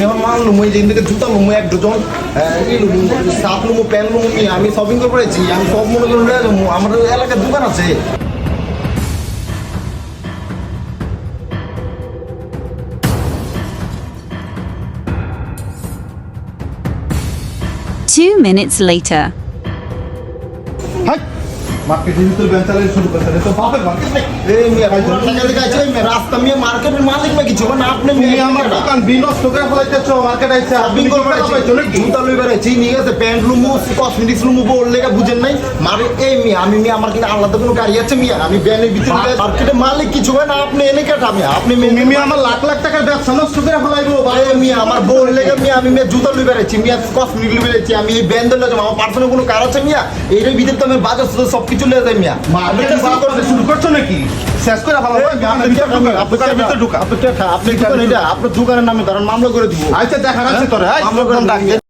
আমি এখন মাল লুমু এই দিকে জুতা লুমু এক দুজন লুমু সাত লুমু প্যান লুমু নিয়ে আমি শপিং করে পড়েছি আমি সব মনে করে আমার এলাকার দোকান আছে Two minutes later. হাই মার্কেটের ভিতরে ব্যান শুরু করছে তো বাপের মার্কেট নাকি এই টাকা দিকে আছে রাস্তা মিয়া মার্কেটের মালিক না কিছু না আপনি মিয়া আমার দোকান বিনষ্ট করে ফেলাইতেছো মার্কেট আইছে শপিং জুতা লই বেড়াইছি নিয়ে গেছে প্যান্ট লুমু কসমেটিক্স লুমু বল লেগে বুঝেন নাই। মারে এই মিয়া আমি মিয়া আমার কিন্তু আলাদা কোনো গাড়ি আছে মিয়া। আমি ব্যানের ভিতরে মার্কেটের মালিক কিছু না আপনি এনে কেটা মিয়া আপনি মিয়া আমার লাখ লাখ টাকার ব্যবসা নষ্ট করে ফেলাইবো ভাই মিয়া আমার বল লেগে মিয়া আমি মিয়া জুতা লই বেড়াইছি মিয়া কসমেটিক লই বেড়াইছি আমি এই ব্যান্ড লই আমার পার্সোনাল কোনো কার আছে মিয়া? এর ভিতরে তো আমি বাজার সব কিছু লয়ে যাই মিয়া। মার্কেট করতে শুরু করছ নাকি? শেষ করে ভালো আমি আপনি দোকানের নামে ধরেন মামলা করে দিব। আচ্ছা দেখা যাচ্ছে তোরে। মামলা করে ডাক